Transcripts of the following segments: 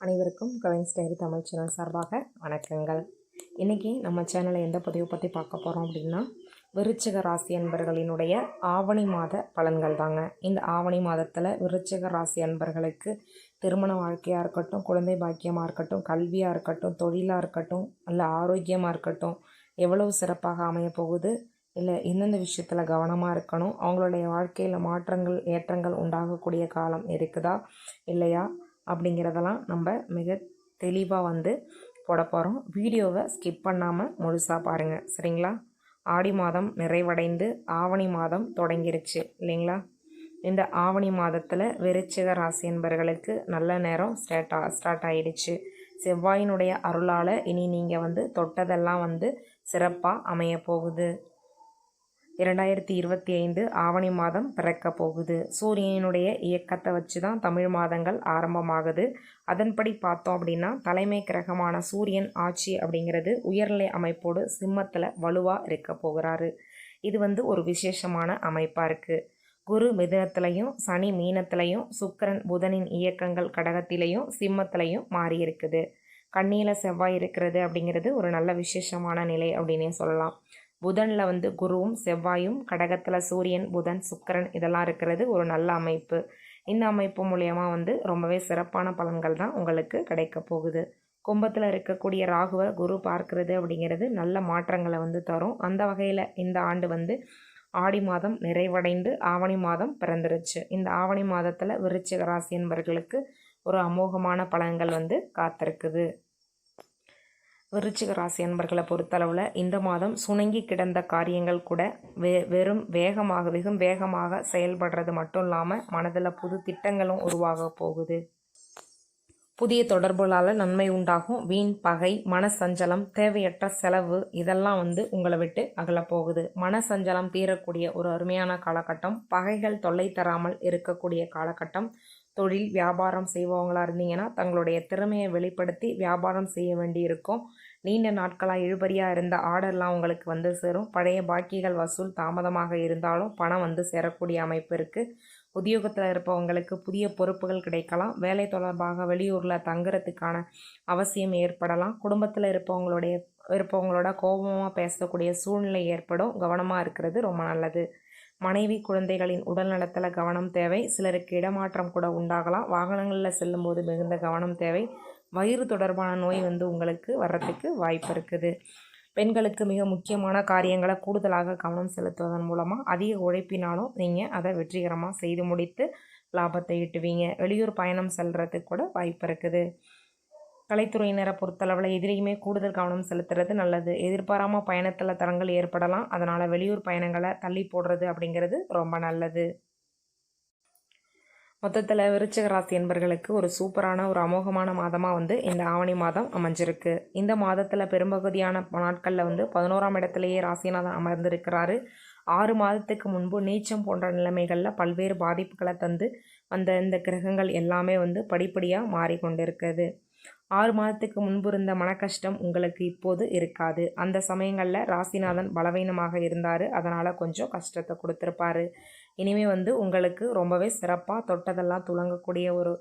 அனைவருக்கும் Cavin's diary Tamil channel சார்பாக வணக்கங்கள். இன்றைக்கி நம்ம சேனலை எந்த பதிவு பற்றி பார்க்க போகிறோம் அப்படின்னா விருச்சிக ராசி அன்பர்களினுடைய ஆவணி மாத பலன்கள் தாங்க. இந்த ஆவணி மாதத்தில் விருச்சிக ராசி அன்பர்களுக்கு திருமண வாழ்க்கையாக இருக்கட்டும் குழந்தை பாக்கியமாக இருக்கட்டும் கல்வியாக இருக்கட்டும் தொழிலாக இருக்கட்டும் நல்ல ஆரோக்கியமாக இருக்கட்டும் எவ்வளவு சிறப்பாக அமைய போகுது இல்லை எந்தெந்த விஷயத்தில் கவனமாக இருக்கணும் அவங்களுடைய வாழ்க்கையில் மாற்றங்கள் ஏற்றங்கள் உண்டாகக்கூடிய காலம் இருக்குதா இல்லையா? அப்படிங்கிறதெல்லாம் நம்ம மிக தெளிவாக வந்து போட போகிறோம் வீடியோவை ஸ்கிப் பண்ணாமல் முழுசாக பாருங்கள் சரிங்களா? ஆடி மாதம் நிறைவடைந்து ஆவணி மாதம் தொடங்கிருச்சு. இல்லைங்களா? இந்த ஆவணி மாதத்தில் விருச்சிக ராசி என்பவர்களுக்கு நல்ல நேரம் ஸ்டார்ட் ஸ்டார்ட் ஆகிடுச்சு செவ்வாயினுடைய அருளால் இனி நீங்கள் வந்து தொட்டதெல்லாம் வந்து சிறப்பாக அமைய போகுது. இரண்டாயிரத்தி இருபத்தி ஐந்து ஆவணி மாதம் பிறக்க போகுது. சூரியனுடைய இயக்கத்தை வச்சு தான் தமிழ் மாதங்கள் ஆரம்பமாகுது. அதன்படி பார்த்தோம் அப்படின்னா தலைமை கிரகமான சூரியன் ஆட்சி அப்படிங்கிறது உயர்நிலை அமைப்போடு சிம்மத்தில் வலுவாக இருக்க போகிறாரு. இது வந்து ஒரு விசேஷமான அமைப்பாக இருக்குது குரு மிதுனத்திலையும் சனி மீனத்திலையும் சுக்கரன் புதனின் இயக்கங்கள் கடகத்திலையும் சிம்மத்திலையும் மாறி இருக்குது. கண்ணியில் செவ்வாய் இருக்கிறது அப்படிங்கிறது ஒரு நல்ல விசேஷமான நிலை அப்படின்னே சொல்லலாம். புதனில் வந்து குருவும் செவ்வாயும் கடகத்தில் சூரியன் புதன் சுக்கரன் இதெல்லாம் இருக்கிறது ஒரு நல்ல அமைப்பு. இந்த அமைப்பு மூலயமா வந்து ரொம்பவே சிறப்பான பலன்கள் தான் உங்களுக்கு கிடைக்க போகுது. கும்பத்தில் இருக்கக்கூடிய ராகுவை குரு பார்க்கறது அப்படிங்கிறது நல்ல மாற்றங்களை வந்து தரும். அந்த வகையில் இந்த ஆண்டு வந்து ஆடி மாதம் நிறைவடைந்து ஆவணி மாதம் பிறந்துருச்சு. இந்த ஆவணி மாதத்தில் விருச்சிக ராசி என்பவர்களுக்கு ஒரு அமோகமான பலன்கள் வந்து காத்திருக்குது. விருச்சிக ராசி அன்பர்களை பொறுத்தளவில் இந்த மாதம் சுணங்கி கிடந்த காரியங்கள் கூட வே வெறும் வேகமாக வெகும் வேகமாக செயல்படுறது மட்டும் இல்லாமல் மனதில் புது திட்டங்களும் உருவாக போகுது. புதிய தொடர்புகளால் நன்மை உண்டாகும். வீண் பகை மனசஞ்சலம் தேவையற்ற செலவு இதெல்லாம் வந்து உங்களை விட்டு அகலப்போகுது மனசஞ்சலம் தீரக்கூடிய ஒரு அருமையான காலகட்டம். பகைகள் தொல்லை தராமல் இருக்கக்கூடிய காலகட்டம். தொழில் வியாபாரம் செய்பவங்களாக இருந்தீங்கன்னா தங்களுடைய திறமையை வெளிப்படுத்தி வியாபாரம் செய்ய வேண்டி இருக்கும் நீண்ட நாட்களாக இழுபறியாக இருந்த ஆர்டர்லாம் உங்களுக்கு வந்து சேரும். பழைய பாக்கிகள் வசூல் தாமதமாக இருந்தாலும் பணம் வந்து சேரக்கூடிய அமைப்பு இருக்குது உத்தியோகத்தில் இருப்பவங்களுக்கு புதிய பொறுப்புகள் கிடைக்கலாம். வேலை தொடர்பாக வெளியூரில் தங்குறதுக்கான அவசியம் ஏற்படலாம். குடும்பத்தில் இருப்பவங்களுடைய இருப்பவங்களோட கோபமாக பேசக்கூடிய சூழ்நிலை ஏற்படும். கவனமாக இருக்கிறது ரொம்ப நல்லது. மனைவி குழந்தைகளின் உடல் நலத்தில் கவனம் தேவை. சிலருக்கு இடமாற்றம் கூட உண்டாகலாம். வாகனங்களில் செல்லும்போது மிகுந்த கவனம் தேவை. வயிறு தொடர்பான நோய் வந்து உங்களுக்கு வர்றதுக்கு வாய்ப்பு இருக்குது. பெண்களுக்கு மிக முக்கியமான காரியங்களை கூடுதலாக கவனம் செலுத்துவதன் மூலமாக அதிக உழைப்பினாலும் நீங்கள் அதை வெற்றிகரமாக செய்து முடித்து லாபத்தை ஈட்டுவீங்க. வெளியூர் பயணம் செல்கிறதுக்கு கூட வாய்ப்பு இருக்குது. கலைத்துறையினரை பொறுத்தளவில் எதிரையுமே கூடுதல் கவனம் செலுத்துறது நல்லது. எதிர்பாராமல் பயணத்தில் தரங்கள் ஏற்படலாம். அதனால் வெளியூர் பயணங்களை தள்ளி போடுறது அப்படிங்கிறது ரொம்ப நல்லது. மொத்தத்தில் விருச்சிக ராசி என்பர்களுக்கு ஒரு சூப்பரான ஒரு அமோகமான மாதமாக வந்து இந்த ஆவணி மாதம் அமைஞ்சிருக்கு. இந்த மாதத்தில் பெரும்பகுதியான நாட்களில் வந்து பதினோராம் இடத்துலையே ராசிநாதன் அமர்ந்திருக்கிறாரு. ஆறு மாதத்துக்கு முன்பு நீச்சம் போன்ற நிலைமைகளில் பல்வேறு பாதிப்புகளை தந்து வந்த இந்த கிரகங்கள் எல்லாமே வந்து படிப்படியாக மாறிக்கொண்டிருக்குது. ஆறு மாதத்துக்கு முன்பு இருந்த மனக்கஷ்டம் உங்களுக்கு இப்போது இருக்காது. அந்த சமயங்களில் ராசிநாதன் பலவீனமாக இருந்தார். அதனால் கொஞ்சம் கஷ்டத்தை கொடுத்துருப்பாரு. இனிமேல் வந்து உங்களுக்கு ரொம்பவே சிறப்பாக தொட்டதெல்லாம் துளங்கக்கூடிய ஒரு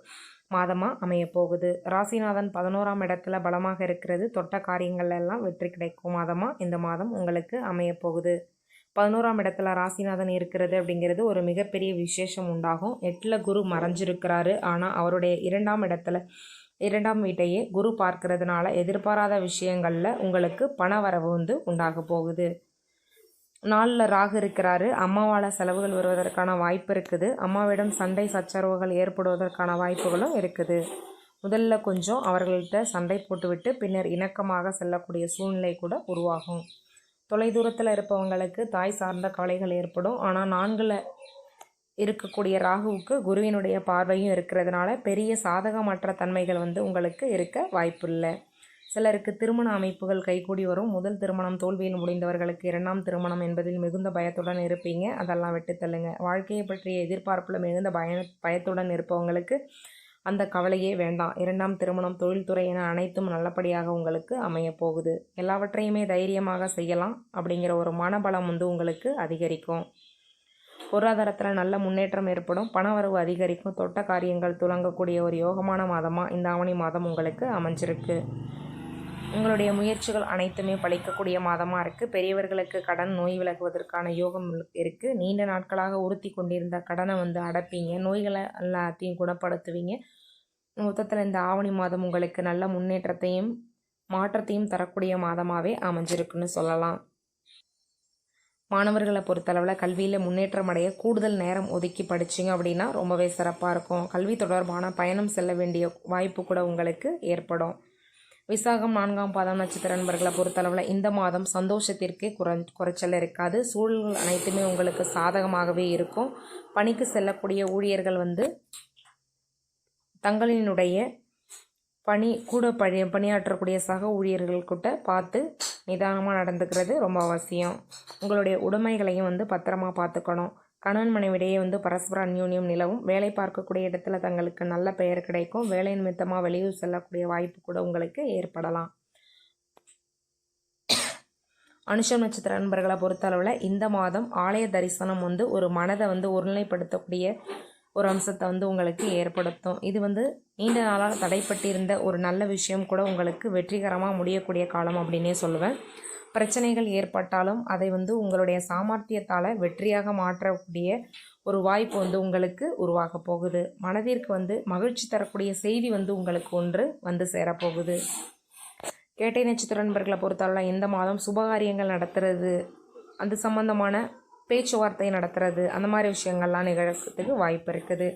மாதமாக அமைய போகுது ராசிநாதன் பதினோராம் இடத்துல பலமாக இருக்கிறது. தொட்ட காரியங்கள் எல்லாம் வெற்றி கிடைக்கும் மாதமாக இந்த மாதம் உங்களுக்கு அமைய போகுது பதினோராம் இடத்துல ராசிநாதன் இருக்கிறது அப்படிங்கிறது ஒரு மிகப்பெரிய விசேஷம் உண்டாகும். எட்டில் குரு மறைஞ்சிருக்கிறாரு. ஆனால் அவருடைய இரண்டாம் இடத்துல இரண்டாம் வீட்டையே குரு பார்க்கறதுனால எதிர்பாராத விஷயங்களில் உங்களுக்கு பண வரவு வந்து உண்டாக போகுது. நாளில் ராகு இருக்கிறாரு. அம்மாவால் செலவுகள் வருவதற்கான வாய்ப்பு இருக்குது. அம்மாவிடம் சண்டை சச்சரவுகள் ஏற்படுவதற்கான வாய்ப்புகளும் இருக்குது. முதல்ல கொஞ்சம் அவர்கள்ட்ட சண்டை போட்டுவிட்டு பின்னர் இணக்கமாக செல்லக்கூடிய சூழ்நிலை கூட உருவாகும். தொலைதூரத்தில் இருப்பவங்களுக்கு தாய் சார்ந்த கவலைகள் ஏற்படும். ஆனால் நான்கில் இருக்கக்கூடிய ராகுவுக்கு குருவினுடைய பார்வையும் இருக்கிறதுனால பெரிய சாதகமற்ற தன்மைகள் வந்து உங்களுக்கு இருக்க வாய்ப்பில்லை சிலருக்கு திருமண அமைப்புகள் கைகூடி வரும். முதல் திருமணம் தோல்வியில் முடிந்தவர்களுக்கு இரண்டாம் திருமணம் என்பதில் மிகுந்த பயத்துடன் இருப்பீங்க. அதெல்லாம் விட்டு தள்ளுங்க. வாழ்க்கையை பற்றிய எதிர்பார்ப்பில் மிகுந்த பய பயத்துடன் இருப்பவங்களுக்கு அந்த கவலையே வேண்டாம். இரண்டாம் திருமணம் தொழில்துறை என அனைத்தும் நல்லபடியாக உங்களுக்கு அமைய போகுது. எல்லாவற்றையுமே தைரியமாக செய்யலாம். அப்படிங்கிற ஒரு மனபலம் வந்து உங்களுக்கு அதிகரிக்கும். பொருளாதாரத்தில் நல்ல முன்னேற்றம் ஏற்படும். பணவரவு அதிகரிக்கும். தொட்ட காரியங்கள் துளங்கக்கூடிய ஒரு யோகமான மாதமாக இந்த ஆவணி மாதம் உங்களுக்கு அமைஞ்சிருக்கு. உங்களுடைய முயற்சிகள் அனைத்துமே பழிக்கக்கூடிய மாதமாக இருக்குது பெரியவர்களுக்கு கடன் நோய் விலகுவதற்கான யோகம் இருக்குது நீண்ட நாட்களாக உறுத்தி கொண்டிருந்த கடனை வந்து அடைப்பீங்க. நோய்களை எல்லாத்தையும் குணப்படுத்துவீங்க. மொத்தத்தில் இந்த ஆவணி மாதம் உங்களுக்கு நல்ல முன்னேற்றத்தையும் மாற்றத்தையும் தரக்கூடிய மாதமாகவே அமைஞ்சிருக்குன்னு சொல்லலாம். மாணவர்களை பொறுத்தளவில் கல்வியில் முன்னேற்றம் அடைய கூடுதல் நேரம் ஒதுக்கி படிச்சிங்க அப்படின்னா ரொம்பவே சிறப்பாக இருக்கும். கல்வி தொடர்பான பயணம் செல்ல வேண்டிய வாய்ப்பு கூட உங்களுக்கு ஏற்படும். விசாகம் நான்காம் பாதம் நட்சத்திர நண்பர்களை பொறுத்தளவில் இந்த மாதம் சந்தோஷத்திற்கே குறை குறைச்சல் இருக்காது. சூழல்கள் அனைத்துமே உங்களுக்கு சாதகமாகவே இருக்கும். பணிக்கு செல்லக்கூடிய ஊழியர்கள் வந்து தங்களினுடைய பணி கூட பணி பணியாற்றக்கூடிய சக ஊழியர்கள் கூட பார்த்து நிதானமாக நடந்துக்கிறது ரொம்ப அவசியம். உங்களுடைய உடைமைகளையும் வந்து பத்திரமா பார்த்துக்கணும். கணவன் மனைவிடையே வந்து பரஸ்பர அந்யூன்யம் நிலவும். வேலை பார்க்கக்கூடிய இடத்துல தங்களுக்கு நல்ல பெயர் கிடைக்கும். வேலை நிமித்தமாக வெளியூர் செல்லக்கூடிய வாய்ப்பு கூட உங்களுக்கு ஏற்படலாம். அனுஷம் நட்சத்திர நண்பர்களை பொறுத்தளவில் இந்த மாதம் ஆலய தரிசனம் வந்து ஒரு மனதை வந்து ஒருநிலைப்படுத்தக்கூடிய ஒரு அம்சத்தை வந்து உங்களுக்கு ஏற்படுத்தும். இது வந்து நீண்ட நாளாக தடைப்பட்டிருந்த ஒரு நல்ல விஷயம் கூட உங்களுக்கு வெற்றிகரமாக முடியக்கூடிய காலம் அப்படின்னே சொல்லுவேன். பிரச்சனைகள் ஏற்பட்டாலும் அதை வந்து உங்களுடைய சாமர்த்தியத்தால் வெற்றியாக மாற்றக்கூடிய ஒரு வாய்ப்பு வந்து உங்களுக்கு உருவாக போகுது. மனதிற்கு வந்து மகிழ்ச்சி தரக்கூடிய செய்தி வந்து உங்களுக்கு ஒன்று வந்து சேரப்போகுது. கேட்டை நட்சத்திர நண்பர்களை பொறுத்தவரை இந்த மாதம் சுபகாரியங்கள் நடத்துறது அது சம்பந்தமான பேச்சுவார்த்தை நடத்துறது அந்த மாதிரி விஷயங்கள்லாம் நிகழ்கிறதுக்கு வாய்ப்பு இருக்குது.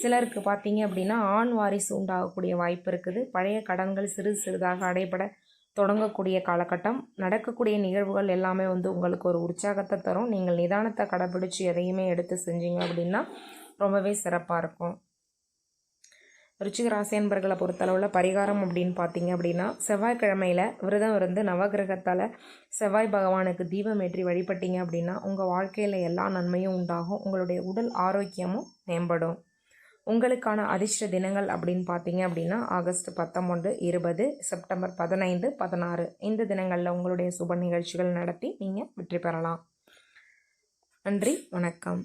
சிலருக்கு பார்த்தீங்க அப்படின்னா ஆண் வாரிசு உண்டாகக்கூடிய வாய்ப்பு இருக்குது. பழைய கடன்கள் சிறு சிறிதாக அடைபட தொடங்கக்கூடிய காலகட்டம். நடக்கக்கூடிய நிகழ்வுகள் எல்லாமே வந்து உங்களுக்கு ஒரு உற்சாகத்தை தரும். நீங்கள் நிதானத்தை கடைபிடிச்சி எதையுமே எடுத்து செஞ்சீங்க அப்படின்னா ரொம்பவே சிறப்பாக இருக்கும். ருச்சிக ராசி என்பர்களை பொறுத்தளவில் பரிகாரம் அப்படின்னு பார்த்தீங்க அப்படின்னா செவ்வாய்க்கிழமையில் விரதம் இருந்து நவகிரகத்தால் செவ்வாய் பகவானுக்கு தீபம் ஏற்றி வழிபட்டீங்க அப்படின்னா உங்கள் வாழ்க்கையில் எல்லா நன்மையும் உண்டாகும். உங்களுடைய உடல் ஆரோக்கியமும் மேம்படும். உங்களுக்கான அதிர்ஷ்ட தினங்கள் அப்படின்னு பார்த்தீங்க அப்படின்னா ஆகஸ்ட் பத்தொம்பது இருபது செப்டம்பர் பதினைந்து பதினாறு. இந்த தினங்களில் உங்களுடைய சுப நிகழ்ச்சிகள் நடத்தி நீங்கள் வெற்றி பெறலாம். நன்றி வணக்கம்.